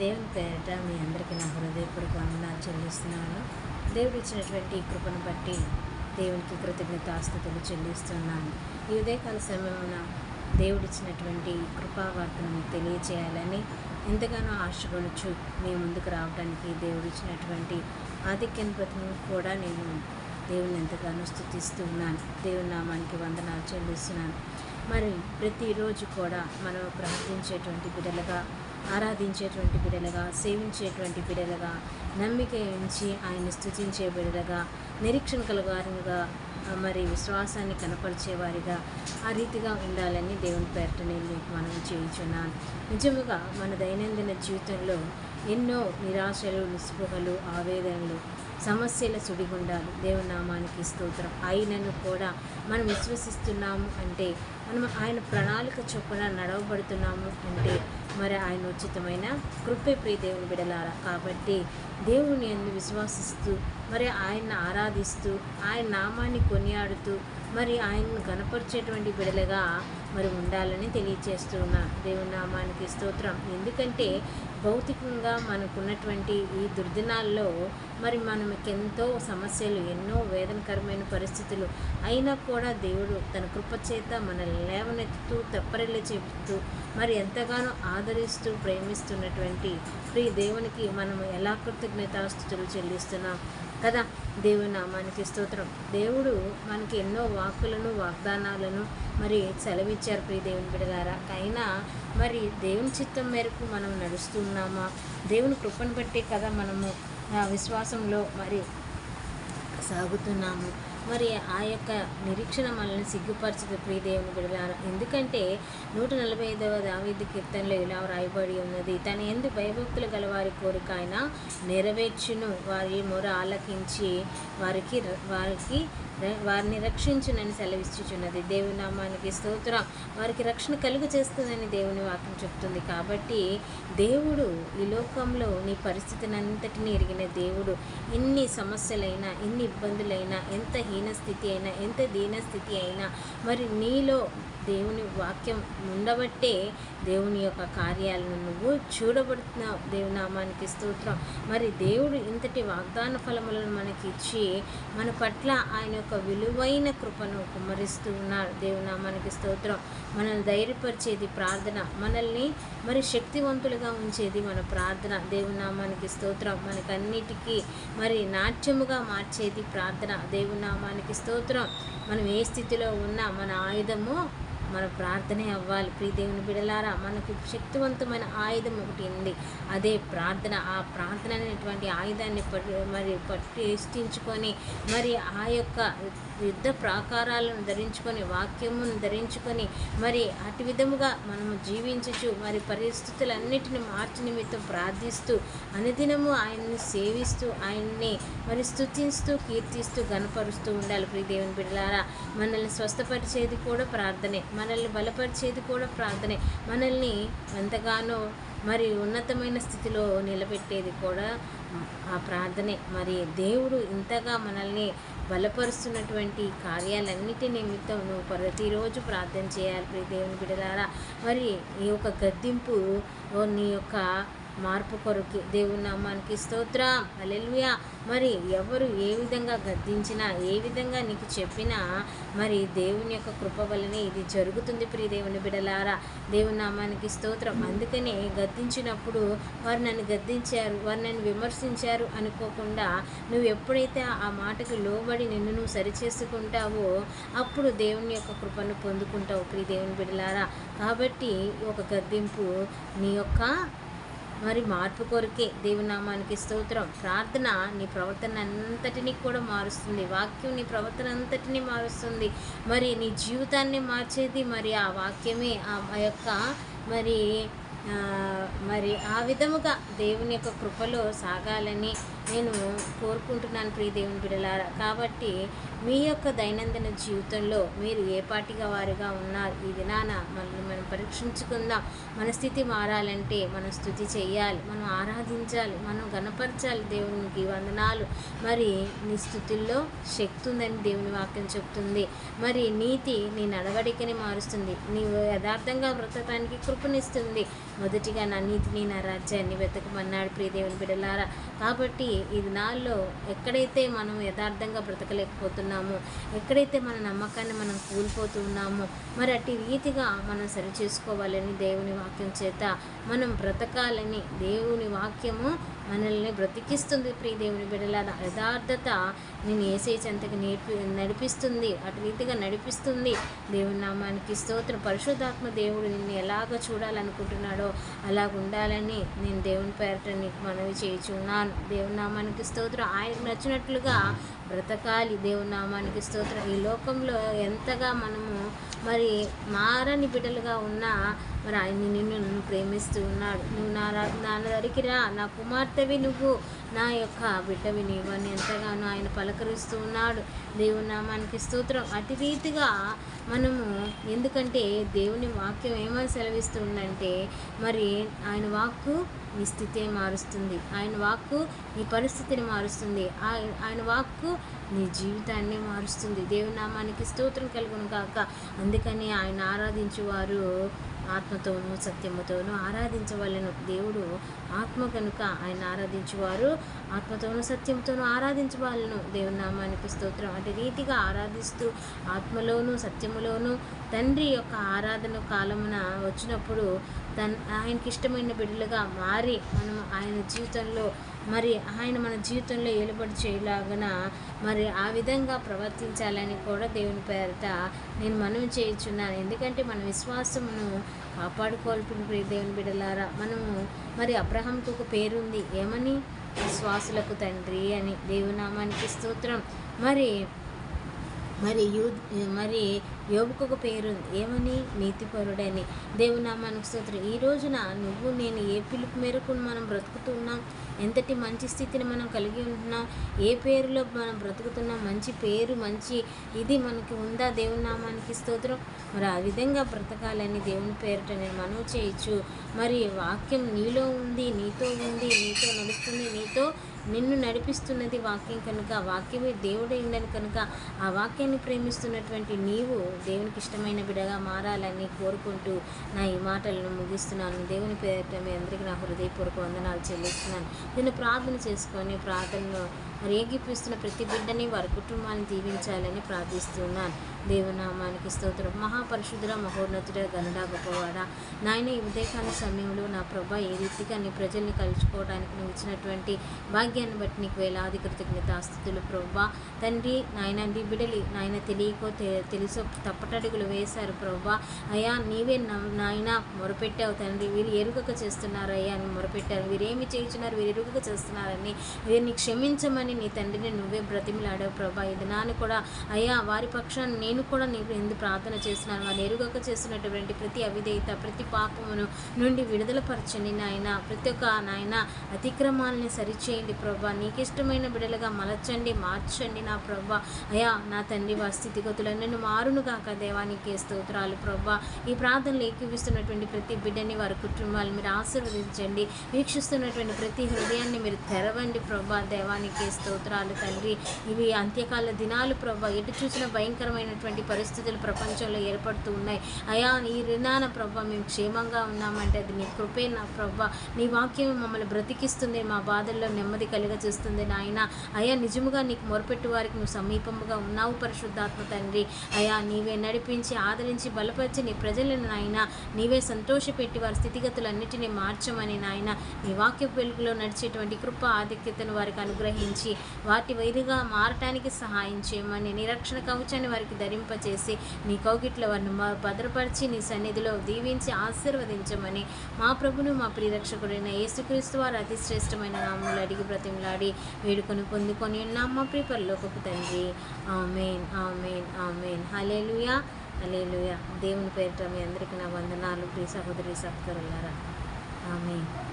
దేవుని పేరిట మీ అందరికీ నా హృదయపూర్వక వందనాలు చెల్లిస్తున్నాను. దేవుడు ఇచ్చినటువంటి ఈ కృపను బట్టి దేవునికి కృతజ్ఞతాస్థుతులు చెల్లిస్తున్నాను. ఈ ఉదయకాల సమయమున దేవుడిచ్చినటువంటి కృపావార్తను తెలియచేయాలని ఎంతగానో ఆశపడుచు మీ ముందుకు రావడానికి దేవుడిచ్చినటువంటి ఆధిక్యం ప్రతిని కూడా నేను దేవుని ఎంతగానో స్థుతిస్తూ ఉన్నాను. దేవుని నామానికి వందనాలు చెల్లిస్తున్నాను. మరి ప్రతిరోజు కూడా మనం ప్రార్థించేటువంటి బిడ్డలుగా ఆరాధించేటువంటి బిడలుగా సేవించేటువంటి బిడలుగా నమ్మిక ఉంచి ఆయన స్థుతించే బిడలుగా నిరీక్షణ కలగారుగా మరి విశ్వాసాన్ని కనపరిచేవారిగా ఆ రీతిగా ఉండాలని దేవుని పేరట నేను మీకు మనం చేయించున్నాను నిజముగా మన దైనందిన జీవితంలో ఎన్నో నిరాశలు నిస్పృహలు ఆవేదనలు సమస్యల సుడిగుండాలు దేవుని నామానికి స్తోత్రం. ఆయనను కూడా మనం విశ్వసిస్తున్నాము అంటే మనం ఆయన ప్రణాళిక చొప్పున నడవబడుతున్నాము అంటే మరి ఆయన ఉచితమైన కృపే ప్రియ దేవుని బిడలారా. కాబట్టి దేవుని ఎందు విశ్వాసిస్తూ మరి ఆయన్ని ఆరాధిస్తూ ఆయన నామాన్ని కొనియాడుతూ మరి ఆయన్ను కనపరిచేటువంటి బిడలుగా మరి ఉండాలని తెలియచేస్తున్నా. దేవునామానికి దేవుని నామానికి స్తోత్రం. ఎందుకంటే భౌతికంగా మనకున్నటువంటి ఈ దుర్దినాల్లో మరి మనకి ఎంతో సమస్యలు ఎన్నో వేదనకరమైన పరిస్థితులు అయినా కూడా దేవుడు తన కృపచేత మనల్ని లేవనెత్తుతూ తెప్పరిల్లి చెబుతూ మరి ఎంతగానో ఆదరిస్తూ ప్రేమిస్తున్నటువంటి ప్రియ దేవునికి మనం ఎలా కృతజ్ఞతాస్థుతులు చెల్లిస్తున్నాం కదా? దేవుని నామానికి స్తోత్రం. దేవుడు మనకి ఎన్నో వాక్కులను వాగ్దానాలను మరి ఇచ్చారు ప్రియ దేవుని బిడగారా అయినా మరి దేవుని చిత్తం మేరకు మనం నడుస్తున్నామా దేవుని కృపను బట్టి కదా మనము ఆ విశ్వాసంలో మరి సాగుతున్నాము. మరి ఆ యొక్క నిరీక్షణ మనల్ని సిగ్గుపరచదు ప్రియదేవుని బిడలారా. ఎందుకంటే నూట నలభై ఐదవ దావేది కీర్తనలో ఇలా రాయబడి ఉన్నది తన ఎందు భయభక్తులు గల వారి కోరిక ఆయన నెరవేర్చును. వారి మొర ఆలకించి వారికి వారికి వారిని రక్షించునని సెలవిస్తున్నది దేవుని నామానికి స్తోత్రం. వారికి రక్షణ కలుగు చేస్తుందని దేవుని వాక్యం చెప్తుంది. కాబట్టి దేవుడు ఈ లోకంలో నీ పరిస్థితిని అంతటినీ ఎరిగిన దేవుడు. ఎన్ని సమస్యలైనా ఎన్ని ఇబ్బందులైనా ఎంత హీ స్థితి అయినా ఎంత దీన స్థితి అయినా మరి నీలో దేవుని వాక్యం ఉండబట్టే దేవుని యొక్క కార్యాలను నువ్వు చూడబడుతున్నావు. దేవునామానికి స్తోత్రం. మరి దేవుడు ఇంతటి వాగ్దాన ఫలములను మనకి ఇచ్చి మన పట్ల ఆయన యొక్క విలువైన కృపను కుమ్మరిస్తూ ఉన్నాడు. దేవునామానికి స్తోత్రం. మనల్ని ధైర్యపరిచేది ప్రార్థన. మనల్ని మరి శక్తివంతులుగా ఉంచేది మన ప్రార్థన. దేవునామానికి స్తోత్రం. మనకన్నిటికీ మరి నాట్యముగా మార్చేది ప్రార్థన. దేవునామ నామానికి స్తోత్రం. మనం ఏ స్థితిలో ఉన్నా మన ఆయుధము మన ప్రార్థనే అవ్వాలి. ప్రియ దేవుని బిడలారా మనకు శక్తివంతమైన ఆయుధం ఒకటి ఉంది. అదే ప్రార్థన. ఆ ప్రార్థన అనేటువంటి ఆయుధాన్ని పట్టి మరి పట్టిష్టించుకొని మరి ఆ యొక్క యుద్ధ ప్రాకారాలను ధరించుకొని వాక్యమును ధరించుకొని మరి అటు విధముగా మనము జీవించచ్చు మరి పరిస్థితులన్నిటిని మార్చి నిమిత్తం ప్రార్థిస్తూ అనుదినము ఆయన్ని సేవిస్తూ ఆయన్ని మరి స్థుతిస్తూ కీర్తిస్తూ గనపరుస్తూ ఉండాలి. ప్రియ దేవుని బిడ్డలారా మనల్ని స్వస్థపరిచేది కూడా ప్రార్థనే. మనల్ని బలపరిచేది కూడా ప్రార్థనే. మనల్ని ఎంతగానో మరి ఉన్నతమైన స్థితిలో నిలబెట్టేది కూడా ఆ ప్రార్థనే. మరి దేవుడు ఇంతగా మనల్ని బలపరుస్తున్నటువంటి కార్యాలన్నిటి నిమిత్తం నువ్వు ప్రతిరోజు ప్రార్థన చేయాలి. దేవుని బిడలారా మరి ఈ యొక్క గద్దింపు నీ యొక్క మార్పు కొరకు దేవుని నామానికి స్తోత్రం. అలెలుయా మరి ఎవరు ఏ విధంగా గద్దించినా ఏ విధంగా నీకు చెప్పినా మరి దేవుని యొక్క కృప వలనే ఇది జరుగుతుంది ప్రియ దేవుని బిడలారా. దేవుని నామానికి స్తోత్రం. అందుకనే గద్దించినప్పుడు వారు నన్ను గద్దించారు వారు నన్ను విమర్శించారు అనుకోకుండా నువ్వు ఎప్పుడైతే ఆ మాటకు లోబడి నిన్ను నువ్వు సరిచేసుకుంటావో అప్పుడు దేవుని యొక్క కృపను పొందుకుంటావు ప్రియ దేవుని బిడలారా. కాబట్టి ఒక గద్దింపు నీ యొక్క మరి మార్పు కొరకే దేవునామానికి స్తోత్రం. ప్రార్థన నీ ప్రవర్తన అంతటినీ కూడా మారుస్తుంది. వాక్యం నీ ప్రవర్తన అంతటినీ మారుస్తుంది. మరి నీ జీవితాన్ని మార్చేది మరి ఆ వాక్యమే. ఆ యొక్క మరి మరి ఆ విధముగా దేవుని యొక్క కృపలో సాగాలని నేను కోరుకుంటున్నాను ప్రియదేవుని బిడలారా. కాబట్టి మీ యొక్క దైనందిన జీవితంలో మీరు ఏ పాటిగా వారిగా ఉన్నారు? ఈ దినాన మనల్ని మనం పరీక్షించుకుందాం. మన స్థితి మారాలంటే మనం స్థుతి చేయాలి. మనం ఆరాధించాలి. మనం గణపరచాలి దేవునికి వందనాలు. మరి నీ స్థుతుల్లో శక్తి ఉందని దేవుని వాక్యం చెప్తుంది. మరి నీతి నీ నడవడికని మారుస్తుంది. నీవు యథార్థంగా బ్రతకడానికి కృపనిస్తుంది. మొదటిగా నా నీతిని నా రాజ్యాన్ని వెతకమన్నాడు ప్రియదేవుని బిడలారా. కాబట్టి ఈ దినాల్లో ఎక్కడైతే మనం యథార్థంగా బ్రతకలేకపోతున్నామో ఎక్కడైతే మన నమ్మకాన్ని మనం కోల్పోతూ ఉన్నామో మరి అట్టి రీతిగా మనం సరి చేసుకోవాలని దేవుని వాక్యం చేత మనం బ్రతకాలని దేవుని వాక్యము మనల్ని బ్రతికిస్తుంది ప్రియదేవుని దేవుని యథార్థత నేను ఏసే చెంతకి నేర్పి నడిపిస్తుంది. అటు రీతిగా నడిపిస్తుంది. దేవుని నామానికి స్తోత్రం. పరిశుద్ధాత్మ దేవుడు నిన్ను ఎలాగ చూడాలనుకుంటున్నాడో అలాగ ఉండాలని నేను దేవుని పేరట నీకు మనవి చేయుచున్నాను. దేవుని నామానికి స్తోత్రం. ఆయనకు నచ్చినట్లుగా బ్రతకాలి దేవుని నామానికి స్తోత్రం. ఈ లోకంలో ఎంతగా మనము మరి మారని బిడ్డలుగా ఉన్నా మరి ఆయన నిన్ను నన్ను ప్రేమిస్తూ ఉన్నాడు. నువ్వు నా రా- నా దగ్గరికి రా నా కుమార్తెవి నువ్వు. నా యొక్క బిడ్డవి నీవు అని ఎంతగానో ఆయన పలకరిస్తూ ఉన్నాడు. దేవుని నామానికి స్తోత్రం. అతి రీతిగా మనము ఎందుకంటే దేవుని వాక్యం ఏమని సెలవిస్తుందంటే మరి ఆయన వాక్కు నీ స్థితి మారుస్తుంది. ఆయన వాక్కు నీ పరిస్థితిని మారుస్తుంది. ఆయన వాక్కు నీ జీవితాన్ని మారుస్తుంది. దేవుని నామానికి స్తోత్రం కలుగును కాక అందుకని ఆయన ఆరాధించేవారు ఆత్మతోనూ సత్యముతోనూ ఆరాధించవలను. దేవుడు ఆత్మ కనుక ఆయన ఆరాధించేవారు ఆత్మతోనూ సత్యంతోనూ ఆరాధించవాలను దేవుని నామానికి స్తోత్రం. అటు రీతిగా ఆరాధిస్తూ ఆత్మలోను సత్యములోను తండ్రి యొక్క ఆరాధన కాలమున వచ్చినప్పుడు తన్ ఆయనకి ఇష్టమైన బిడ్డలుగా మారి మనం ఆయన జీవితంలో మరి ఆయన మన జీవితంలో ఏలుబడి చేయలాగన మరి ఆ విధంగా ప్రవర్తించాలని కూడా దేవుని పేరట నేను మనం చేయుచున్నాను. ఎందుకంటే మన విశ్వాసమును కాపాడుకోవాల్సిన దేవుని బిడ్డలారా మనము మరి అబ్రహంకు ఒక పేరుంది. ఏమని? విశ్వాసులకు తండ్రి అని దేవునామానికి స్తోత్రం. మరి మరి యూ మరి యోబుకు ఒక పేరు ఉంది ఏమని? నీతిపరుడని. దేవునామానికి స్తోత్రం. ఈ రోజున నువ్వు నేను ఏ పిలుపు మేరకు మనం బ్రతుకుతున్నాం ఎంతటి మంచి స్థితిని మనం కలిగి ఉంటున్నాం? ఏ పేరులో మనం బ్రతుకుతున్నాం? మంచి పేరు మంచి ఇది మనకి ఉందా? దేవుని నామానికి స్తోత్రం. మరి ఆ విధంగా బ్రతకాలని దేవుని పేరిట నేను మనవి చేయొచ్చు. మరి వాక్యం నీలో ఉంది నీతో ఉంది నీతో నడుస్తుంది నీతో నిన్ను నడిపిస్తున్నది వాక్యం కనుక వాక్యమే దేవుడే ఉండని కనుక ఆ వాక్యాన్ని ప్రేమిస్తున్నటువంటి నీవు దేవునికి ఇష్టమైన బిడగా మారాలని కోరుకుంటూ నా ఈ మాటలను ముగిస్తున్నాను. దేవుని పేరిట మీ అందరికీ నా హృదయపూర్వక వందనాలు చెల్లిస్తున్నాను. నేను ప్రార్థన చేసుకొని ప్రార్థనలో రేగిపిస్తున్న ప్రతి బిడ్డని వారి కుటుంబాన్ని దీవించాలని ప్రార్థిస్తున్నాను. దేవనామానికి స్తోత్రం. మహాపరిశుద్ధుల మహోన్నతుడ గనుడా గొప్పవాడ. నాయన ఈ ఉదయకాల సమయంలో నా ప్రభ ఏ రీతిగా నీ ప్రజల్ని కలుసుకోవడానికి నువ్వు ఇచ్చినటువంటి భాగ్యాన్ని బట్టి నీకు వేలాది కృతజ్ఞతాస్థుతులు ప్రభా. తండ్రి నాయన నీ బిడలి నాయన తెలియకో తె- తెలుసో తప్పటడుగులు వేశారు ప్రభా. అయ్యా నీవే నాయన మొరపెట్టావు తండ్రి. వీరు ఎరుగక చేస్తున్నారు అయ్యా అని మొరపెట్టారు. వీరేమి చేయించినారు వీరు ఎరుగక చేస్తున్నారని. వీరిని క్షమించమని నీ తండ్రిని నువ్వే బ్రతిమిలాడావు ప్రభా. ఇది దినాన్ని కూడా అయ్యా వారి పక్షాన్ని నేను కూడా నీకు ఎందుకు ప్రార్థన చేస్తున్నాను. వారు ఎరుగక చేస్తున్నటువంటి ప్రతి అవిధేయత ప్రతి పాపమును నుండి విడుదలపరచండి నాయన. ప్రతి ఒక్క నాయన అతిక్రమాలని సరిచేయండి ప్రభా. నీకు ఇష్టమైన బిడలుగా మలచండి మార్చండి నా ప్రభా. అయా నా తండ్రి వారి స్థితిగతులను మారును కాక దేవానికి స్తోత్రాలు ప్రభా. ఈ ప్రార్థనలు ఏకీవిస్తున్నటువంటి ప్రతి బిడ్డని వారి కుటుంబాలు మీరు ఆశీర్వదించండి. వీక్షిస్తున్నటువంటి ప్రతి హృదయాన్ని మీరు తెరవండి ప్రభా. దేవానికి స్తోత్రాలు తండ్రి. ఇవి అంత్యకాల దినాలు ప్రభా. ఎటు చూసిన భయంకరమైనటువంటి పరిస్థితులు ప్రపంచంలో ఏర్పడుతూ ఉన్నాయి. అయా నీ రినాన ప్రభా మేము క్షేమంగా ఉన్నామంటే అది నీ కృపే నా ప్రభా. నీ వాక్యం మమ్మల్ని బ్రతికిస్తుంది మా బాధల్లో నెమ్మది కలిగచేస్తుంది నాయన. అయా నిజముగా నీకు మొరపెట్టు వారికి నువ్వు సమీపముగా ఉన్నావు పరిశుద్ధాత్మ తండ్రి. అయా నీవే నడిపించి ఆదరించి బలపరిచి నీ ప్రజలను నాయన. నీవే సంతోషపెట్టి వారి స్థితిగతులన్నిటినీ మార్చమని నాయన. నీ వాక్య వెలుగులో నడిచేటువంటి కృప ఆధిక్యతను వారికి అనుగ్రహించి వాటి వైరుగా మారటానికి సహాయం చేయమని నిరక్షణ కవచాన్ని వారికి ధరింపచేసి నీ కౌగిట్ల వారిని మా- భద్రపరిచి నీ సన్నిధిలో దీవించి ఆశీర్వదించమని మా ప్రభును మా ప్రియరక్షకుడైన యేసుక్రీస్తు వారు అతి శ్రేష్టమైన నామములు అడిగి బ్రతిమలాడి వేడుకొని పొందుకొని ఉన్నాం మా ప్రియ తండ్రి. Amen amen amen. Hallelujah hallelujah దేవుని పేరిట మీ అందరికీ నా వందనాలు ప్రియ సహోదరి సత్కరులారా. ఆమెన్.